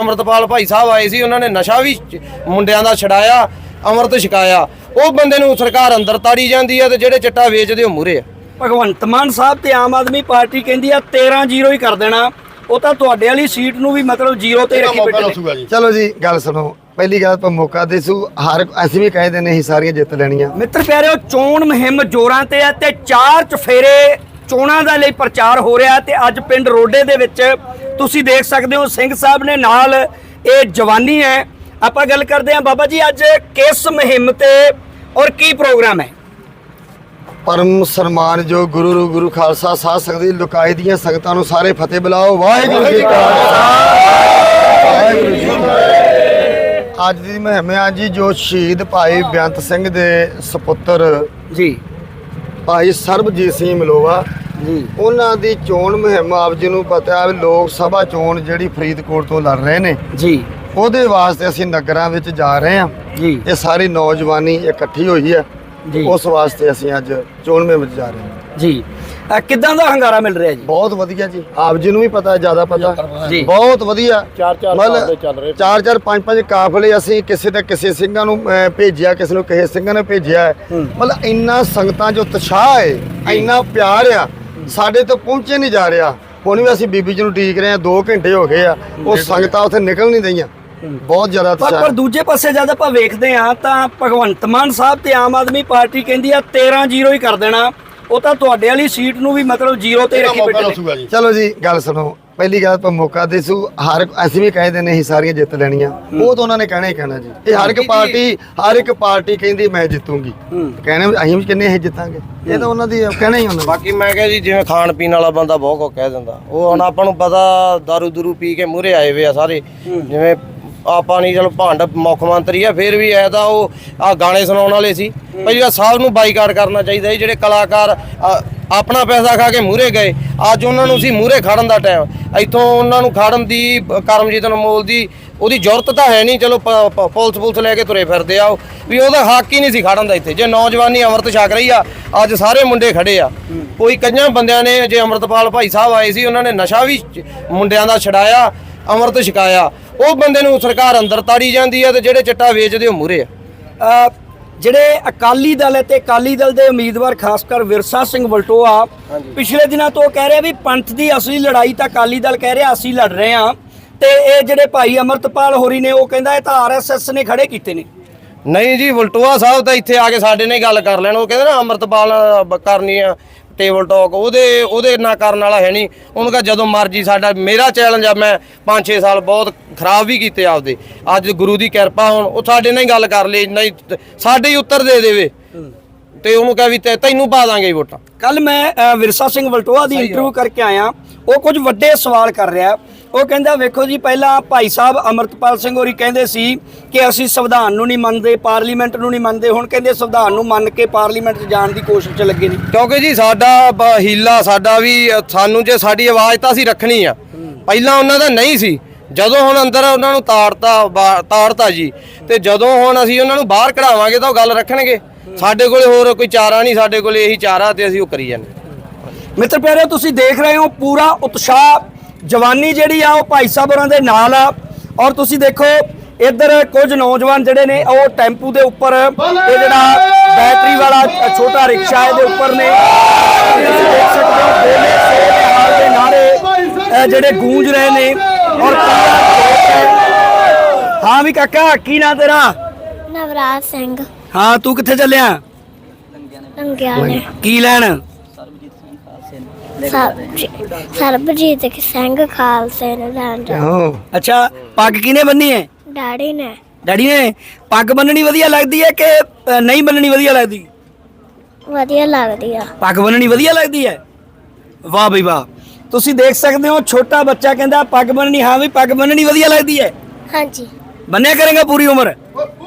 ਅਮਰਤਪਾਲ ਭਾਈ ਸਾਹਿਬ ਆਏ ਸੀ ਉਹਨਾਂ ਨੇ ਨਸ਼ਾ ਵੀ ਮੁੰਡਿਆਂ ਦਾ ਛਡਾਇਆ ਅਮਰਤ ਛਕਾਇਆ। ਉਹ ਬੰਦੇ ਨੂੰ ਸਰਕਾਰ ਅੰਦਰ ਤਾੜੀ ਜਾਂਦੀ ਹੈ ਤੇ ਜਿਹੜੇ ਚਿੱਟਾ ਵੇਚਦੇ ਉਹ ਮੂਰੇ ਆ। ਭਗਵੰਤ ਮਾਨ ਸਾਹਿਬ ਤੇ ਆਮ ਆਦਮੀ ਪਾਰਟੀ ਕਹਿੰਦੀ ਆ 13 ਜ਼ੀਰੋ ਹੀ ਕਰ ਦੇਣਾ। ਉਹ ਤਾਂ ਤੁਹਾਡੇ ਵਾਲੀ ਸੀਟ ਨੂੰ ਵੀ ਮਤਲਬ ਜ਼ੀਰੋ ਤੇ ਰੱਖੀ ਬੈਠੇ ਨੇ। ਚਲੋ ਜੀ ਗੱਲ ਸੁਣੋ। ਪਹਿਲੀ ਗੱਲ ਤਾਂ ਮੌਕਾ ਦੇਸੂ। ਹਰ ਅਸੀਂ ਵੀ ਕਹਿ ਦਿੰਦੇ ਅਸੀਂ ਸਾਰੀਆਂ ਜਿੱਤ ਲੈਣੀਆਂ। ਮਿੱਤਰ ਪਿਆਰਿਓ ਚੋਣ ਮੁਹਿੰਮ ਜੋਰਾਂ ਤੇ ਆ ਤੇ ਚਾਰ ਚਫੇਰੇ ਚੋਣਾਂ ਦਾ ਲਈ ਪ੍ਰਚਾਰ ਹੋ ਰਿਹਾ ਤੇ ਅੱਜ ਪਿੰਡ ਰੋਡੇ ਦੇ ਵਿੱਚ ਤੁਸੀਂ ਦੇਖ ਸਕਦੇ ਹੋ ਸਿੰਘ ਸਾਹਿਬ ਨੇ ਨਾਲ ਇਹ ਜਵਾਨੀ ਹੈ। ਆਪਾਂ ਗੱਲ ਕਰਦੇ ਹਾਂ ਬਾਬਾ ਜੀ ਅੱਜ ਕਿਸ ਮੁਹਿੰਮ ਤੇ ਔਰ ਕੀ ਪ੍ਰੋਗਰਾਮ ਹੈ? ਪਰਮ ਸਨਮਾਨ ਜੋ ਗੁਰੂ ਗੁਰੂ ਖਾਲਸਾ ਸਾਧ ਸੰਗਤ ਦੀ ਲੁਕਾਈ ਦੀਆਂ ਸੰਗਤਾਂ ਨੂੰ ਸਾਰੇ ਫਤਿਹ ਬੁਲਾਓ। ਵਾਹਿਗੁਰੂ ਜੀ ਕਾ ਵਾਹਿਗੁਰੂ ਜੀ। ਅੱਜ ਦੀ ਮੁਹਿੰਮ ਹੈ ਜੀ ਜੋ ਸ਼ਹੀਦ ਭਾਈ ਬੇਅੰਤ ਸਿੰਘ ਦੇ ਸੁਪੁੱਤਰ ਜੀ। ਭਾਈ ਸਰਬਜੀਤ ਸਿੰਘ ਮਲੋਵਾ ਜੀ। ਉਹਨਾਂ ਦੀ ਚੋਣ ਮੁਹਿੰਮ ਆਪ ਜੀ ਨੂੰ ਪਤਾ ਹੈ ਲੋਕ ਸਭਾ ਚੋਣ ਜਿਹੜੀ ਫਰੀਦਕੋਟ ਤੋਂ ਲੜ ਰਹੇ ਨੇ। ਜੀ। ਉਹਦੇ ਵਾਸਤੇ ਅਸੀਂ ਨਗਰਾਂ ਵਿੱਚ ਜਾ ਰਹੇ ਹਾਂ। ਜੀ। ਇਹ ਸਾਰੀ ਨੌਜਵਾਨੀ ਇਕੱਠੀ ਹੋਈ ਹੈ। ਜੀ। ਉਸ ਵਾਸਤੇ ਅਸੀਂ ਅੱਜ ਚੋਣ ਮੁਹਿੰਮ ਵਿੱਚ ਜਾ ਰਹੇ ਹਾਂ। ਜੀ। ਕਿੱਦਾਂ ਦਾ ਹੰਗਾਰਾ ਮਿਲ ਰਿਹਾ ਜੀ? ਬਹੁਤ ਵਧੀਆ ਜੀ। ਆਪ ਜੀ ਨੂੰ ਵੀ ਪਤਾ ਹੈ ਜ਼ਿਆਦਾ ਪਤਾ ਜੀ। ਬਹੁਤ ਵਧੀਆ। ਚਾਰ ਚਾਰ ਕਾਫਲੇ ਚੱਲ ਰਹੇ। ਚਾਰ ਚਾਰ ਪੰਜ ਪੰਜ ਕਾਫਲੇ ਅਸੀਂ ਕਿਸੇ ਤੇ ਕਿਸੇ ਸਿੰਘਾਂ ਨੂੰ ਭੇਜਿਆ ਕਿਸੇ ਨੂੰ ਕਿਸੇ ਸਿੰਘਾਂ ਨੇ ਭੇਜਿਆ। ਮਤਲਬ ਇੰਨਾ ਸੰਗਤਾਂ ਜੋ ਉਤਸ਼ਾਹ ਹੈ ਇੰਨਾ ਪਿਆਰ ਆ। ਸਾਡੇ ਤੋਂ ਪਹੁੰਚੇ ਨਹੀਂ ਜਾ ਰਿਹਾ। ਹੁਣ ਵੀ ਅਸੀਂ ਬੀਬੀ ਜੀ ਨੂੰ ਢੀਕ ਰਹੇ ਆ 2 ਘੰਟੇ ਹੋ ਗਏ ਆ। ਉਹ ਸੰਗਤਾਂ ਉੱਥੇ ਨਿਕਲ ਨਹੀਂ ਰਹੀਆਂ। ਬਹੁਤ ਜ਼ਿਆਦਾ ਪਰ ਪਰ ਦੂਜੇ ਪਾਸੇ ਜਦ ਆਪਾਂ ਵੇਖਦੇ ਆ ਤਾਂ ਭਗਵੰਤ ਮਾਨ ਸਾਹਿਬ ਤੇ ਆਮ ਆਦਮੀ ਪਾਰਟੀ ਕਹਿੰਦੀ ਆ 13 ਜ਼ੀਰੋ ਹੀ ਕਰ ਦੇਣਾ। ਉਹ ਤਾਂ ਤੁਹਾਡੇ ਵਾਲੀ ਸੀਟ ਨੂੰ ਵੀ ਮਤਲਬ ਜ਼ੀਰੋ ਤੇ ਰੱਖੀ ਬੈਠੇ ਚਲੋ ਜੀ ਗੱਲ ਸੁਣੋ। ਪਹਿਲੀ ਗੱਲ ਤਾਂ ਮੌਕਾ ਦੇਸੂ ਹਰ ਅਸੀਂ ਵੀ ਕਹਿ ਦਿੰਦੇ ਅਸੀਂ ਸਾਰੀਆਂ ਜਿੱਤ ਲੈਣੀਆਂ। ਉਹ ਤਾਂ ਉਹਨਾਂ ਨੇ ਕਹਿਣਾ ਹੀ ਕਹਿਣਾ ਜੀ। ਇਹ ਹਰ ਇੱਕ ਪਾਰਟੀ ਹਰ ਇੱਕ ਪਾਰਟੀ ਕਹਿੰਦੀ ਮੈਂ ਜਿੱਤੂਗੀ। ਕਹਿਣੇ ਅਸੀਂ ਵੀ ਕਿੰਨੇ ਅਸੀਂ ਜਿੱਤਾਂਗੇ। ਇਹ ਤਾਂ ਉਹਨਾਂ ਦੀ ਕਹਿਣਾ ਹੀ ਉਹਨਾਂ ਬਾਕੀ ਮੈਂ ਕਿਹਾ ਜੀ ਜਿਵੇਂ ਖਾਣ ਪੀਣ ਵਾਲਾ ਬੰਦਾ ਬਹੁਤ ਕੁਝ ਕਹਿ ਦਿੰਦਾ। ਉਹ ਹੁਣ ਆਪਾਂ ਨੂੰ ਪਤਾ दारू ਦੂਰੂ ਪੀ ਕੇ ਮੂਹਰੇ ਆਏ ਵੇ ਆ ਸਾਰੇ। ਜਿਵੇਂ ਆਪਾਂ ਨਹੀਂ ਚਲੋ ਭੰਡ ਮੁੱਖ ਮੰਤਰੀ ਆ ਫਿਰ ਵੀ ਐ ਤਾਂ ਉਹ ਆ ਗਾਣੇ ਸੁਣਾਉਣ ਵਾਲੇ ਸੀ। ਭਾਈ ਆ ਸਾਹਿਬ ਨੂੰ ਬਾਈਕਾਟ ਕਰਨਾ ਚਾਹੀਦਾ ਜਿਹੜੇ ਕਲਾਕਾਰ ਆਪਣਾ ਪੈਸਾ ਖਾ ਕੇ ਮੂਹਰੇ ਗਏ। ਅੱਜ ਉਹਨਾਂ ਨੂੰ ਸੀ ਮੂਹਰੇ ਖੜਨ ਦਾ ਟਾਈਮ ਇੱਥੋਂ ਉਹਨਾਂ ਨੂੰ ਖੜਨ ਦੀ ਬ- ਕਰਮਜੀਤ ਅਨਮੋਲ ਦੀ ਉਹਦੀ ਜ਼ਰੂਰਤ ਤਾਂ ਹੈ ਨਹੀਂ। ਚਲੋ ਪ- ਪੁਲਿਸ ਪੁਲਿਸ ਲੈ ਕੇ ਤੁਰੇ ਫਿਰਦੇ ਆ ਉਹ, ਵੀ ਉਹਦਾ ਹੱਕ ਹੀ ਨਹੀਂ ਸੀ ਖੜਨ ਦਾ ਇੱਥੇ। ਜੇ ਨੌਜਵਾਨੀ ਅੰਮ੍ਰਿਤ ਛਕ ਰਹੀ ਆ ਅੱਜ ਸਾਰੇ ਮੁੰਡੇ ਖੜੇ ਆ। ਕੋਈ ਕਈਆਂ ਬੰਦਿਆਂ ਨੇ ਜੇ ਅੰਮ੍ਰਿਤਪਾਲ ਭਾਈ ਸਾਹਿਬ ਆਏ ਸੀ ਉਹਨਾਂ ਨੇ ਨਸ਼ਾ ਵੀ ਮੁੰਡਿਆਂ ਦਾ ਛਡਾਇਆ ਅੰਮ੍ਰਿਤ ਛਕਾਇਆ। ਉਹ ਬੰਦੇ ਨੂੰ ਸਰਕਾਰ ਅੰਦਰ ਤਾੜੀ ਜਾਂਦੀ ਆ ਤੇ ਜਿਹੜੇ ਚਿੱਟਾ ਵੇਚਦੇ ਉਹ ਮੂਰੇ ਆ। ਜਿਹੜੇ ਅਕਾਲੀ ਦਲ ਤੇ ਅਕਾਲੀ ਦਲ ਦੇ ਉਮੀਦਵਾਰ ਖਾਸ ਕਰ ਵਿਰਸਾ ਸਿੰਘ ਵਲਟੋਆ ਪਿਛਲੇ ਦਿਨਾਂ ਤੋਂ ਕਹਿ ਰਿਹਾ ਵੀ ਪੰਥ ਦੀ ਅਸਲੀ ਲੜਾਈ ਤਾਂ ਅਕਾਲੀ ਦਲ ਕਹਿ ਰਿਹਾ ਅਸੀਂ ਲੜ ਰਹੇ ਹਾਂ। ਤੇ ਇਹ ਜਿਹੜੇ ਭਾਈ ਅਮਰਤਪਾਲ ਹੋਰੀ ਨੇ ਉਹ ਕਹਿੰਦਾ ਇਹ ਤਾਂ ਆਰਐਸਐਸ ਨੇ ਖੜੇ ਕੀਤੇ ਨੇ। ਨਹੀਂ ਜੀ ਵਲਟੋਆ ਸਾਹਿਬ ਤਾਂ ਇੱਥੇ ਆ ਕੇ ਸਾਡੇ ਨਾਲ ਗੱਲ ਕਰ ਲੈਣ। ਉਹ ਕਹਿੰਦੇ ਨਾ ਅੰਮ੍ਰਿਤਪਾਲ ਕਰਨੀ ਆ। ਟੇਬਲ ਟਾਕ ਉਹਦੇ ਉਹਦੇ ਨਾਲ ਕਰਨ ਵਾਲਾ ਹੈ ਨਹੀਂ। ਉਹਨੂੰ ਕਹਾ ਜਦੋਂ ਮਰਜ਼ੀ ਸਾਡਾ ਮੇਰਾ ਚੈਲੰਜ ਆ ਮੈਂ 5-6 ਸਾਲ ਬਹੁਤ ਖਰਾਬ ਵੀ ਕੀਤੇ ਆਪਦੇ। ਅੱਜ ਗੁਰੂ ਦੀ ਕਿਰਪਾ ਹੁਣ ਉਹ ਸਾਡੇ ਨਾਲ ਹੀ ਗੱਲ ਕਰ ਲਈ ਨਹੀਂ ਸਾਡੇ ਹੀ ਉੱਤਰ ਦੇ ਦੇਵੇ। ਤੇ ਉਹਨੂੰ ਕਹਾਂ ਵੀ ਤੈਨੂੰ ਪਾ ਦਾਂਗੇ ਵੋਟਾਂ। ਕੱਲ ਮੈਂ ਵਿਰਸਾ ਸਿੰਘ ਵਲਟੋਆ ਦੀ ਇੰਟਰਵਿਊ ਕਰਕੇ ਆਇਆ। ਉਹ ਕੁਝ ਵੱਡੇ ਸਵਾਲ ਕਰ ਰਿਹਾ। ਉਹ ਕਹਿੰਦਾ ਵੇਖੋ ਜੀ ਪਹਿਲਾਂ ਭਾਈ ਸਾਹਿਬ ਅਮਰਤਪਾਲ ਸਿੰਘ ਹੋਰੀ ਕਹਿੰਦੇ ਸੀ ਕਿ ਅਸੀਂ ਸੰਵਿਧਾਨ ਨੂੰ ਨਹੀਂ ਮੰਨਦੇ ਪਾਰਲੀਮੈਂਟ ਨੂੰ ਨਹੀਂ ਮੰਨਦੇ। ਹੁਣ ਕਹਿੰਦੇ ਸੰਵਿਧਾਨ ਨੂੰ ਮੰਨ ਕੇ ਪਾਰਲੀਮੈਂਟ 'ਚ ਜਾਣ ਦੀ ਕੋਸ਼ਿਸ਼ 'ਚ ਲੱਗੇ ਨੇ। ਕਿਉਂਕਿ ਜੀ ਸਾਡਾ ਹੀਲਾ ਸਾਡਾ ਵੀ ਸਾਨੂੰ ਜੇ ਸਾਡੀ ਆਵਾਜ਼ ਤਾਂ ਅਸੀਂ ਰੱਖਣੀ ਆ। ਪਹਿਲਾਂ ਉਹਨਾਂ ਦਾ ਨਹੀਂ ਸੀ। ਜਦੋਂ ਹੁਣ ਅੰਦਰ ਉਹਨਾਂ ਨੂੰ ਤਾੜਤਾ ਤਾੜਤਾ ਜੀ ਤੇ ਜਦੋਂ ਹੁਣ ਅਸੀਂ ਉਹਨਾਂ ਨੂੰ ਬਾਹਰ ਕਢਾਵਾਂਗੇ ਤਾਂ ਉਹ ਗੱਲ ਰੱਖਣਗੇ। ਸਾਡੇ ਕੋਲੇ ਹੋਰ ਕੋਈ ਚਾਰਾ ਨਹੀਂ ਸਾਡੇ ਕੋਲੇ ਇਹੀ ਚਾਰਾ ਤੇ ਅਸੀਂ ਉਹ ਕਰੀ ਜਾਂਦੇ। ਮਿੱਤਰ ਪਿਆਰਿਓ ਤੁਸੀਂ ਦੇਖ ਰਹੇ ਹੋ ਪੂਰਾ ਉਤਸ਼ਾਹ ਜਵਾਨੀ ਜਿਹੜੀ ਆ ਉਹ ਭਾਈ ਸਾਹਿਬ ਹੋਰਾਂ ਦੇ ਨਾਲ ਆ। ਔਰ ਤੁਸੀਂ ਦੇਖੋ ਇੱਧਰ ਕੁਝ ਨੌਜਵਾਨ ਜਿਹੜੇ ਨੇ ਉਹ ਟੈਂਪੂ ਦੇ ਉੱਪਰ ਇਹ ਜਿਹੜਾ ਬੈਟਰੀ ਵਾਲਾ ਛੋਟਾ ਰਿਕਸ਼ਾ ਇਹਦੇ ਉੱਪਰ ਨੇ। ਤੁਸੀਂ ਦੇਖ ਸਕਦੇ ਹੋ ਬੋਲੇ ਸੋ ਹਾਲ ਦੇ ਨਾਰੇ ਜਿਹੜੇ ਗੂੰਜ ਰਹੇ ਨੇ। ਔਰ ਹੈ। ਵੀ ਕਾਕਾ ਕੀ ਨਾਂ ਤੇਰਾ? ਨਵਰਾਜ ਸਿੰਘ। ਹਾਂ ਤੂੰ ਕਿੱਥੇ ਚੱਲਿਆ? ਰੰਗਿਆਲੇ ਕੀ ਲੈਣ? ਸਰਬਜੀਤ ਸਰਬਜੀਤ ਸਿੰਘ ਖਾਲਸੇ ਨੇ ਲੈਣ ਜਾ ਅੱਛਾ ਪੱਗ ਕਿਹਨੇ ਬੰਨੀ ਹੈ ਡੈਡੀ ਨੇ। ਡੈਡੀ ਨੇ? ਪੱਗ ਬੰਨਣੀ ਵਧੀਆ ਲੱਗਦੀ ਹੈ ਕਿ ਅ, ਨਹੀਂ ਬੰਨਣੀ ਵਧੀਆ ਲੱਗਦੀ? ਵਧੀਆ ਲੱਗਦੀ ਆ। ਪੱਗ ਬੰਨਣੀ ਵਧੀਆ ਲੱਗਦੀ ਹੈ ਵਾਹ ਬਈ ਵਾਹ। ਤੁਸੀਂ ਦੇਖ ਸਕਦੇ ਹੋ ਛੋਟਾ ਬੱਚਾ ਕਹਿੰਦਾ ਪੱਗ ਬੰਨਣੀ ਹਾਂ ਵੀ ਪੱਗ ਬੰਨਣੀ ਵਧੀਆ ਲੱਗਦੀ ਹੈ ਹਾਂਜੀ। ਬੰਨਿਆ ਕਰੇਗਾ ਪੂਰੀ ਉਮਰ?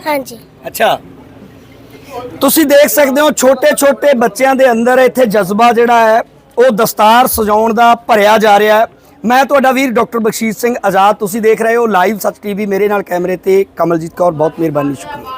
ਹਾਂਜੀ। ਅੱਛਾ। ਤੁਸੀਂ ਦੇਖ ਸਕਦੇ ਹੋ ਛੋਟੇ ਛੋਟੇ ਬੱਚਿਆਂ ਦੇ ਅੰਦਰ ਇੱਥੇ ਜਜ਼ਬਾ ਜਿਹੜਾ ਹੈ ਉਹ ਦਸਤਾਰ ਸਜਾਉਣ ਦਾ ਭਰਿਆ ਜਾ ਰਿਹਾ ਹੈ। ਮੈਂ ਤੁਹਾਡਾ ਵੀਰ ਡਾਕਟਰ ਬਖਸ਼ੀਸ਼ ਸਿੰਘ ਆਜ਼ਾਦ। ਤੁਸੀਂ ਦੇਖ ਰਹੇ ਹੋ ਲਾਈਵ ਸੱਚ ਟੀਵੀ। ਮੇਰੇ ਨਾਲ ਕੈਮਰੇ ਤੇ ਕਮਲਜੀਤ ਕੌਰ। ਬਹੁਤ ਮਿਹਰਬਾਨੀ, ਸ਼ੁਕਰੀਆ।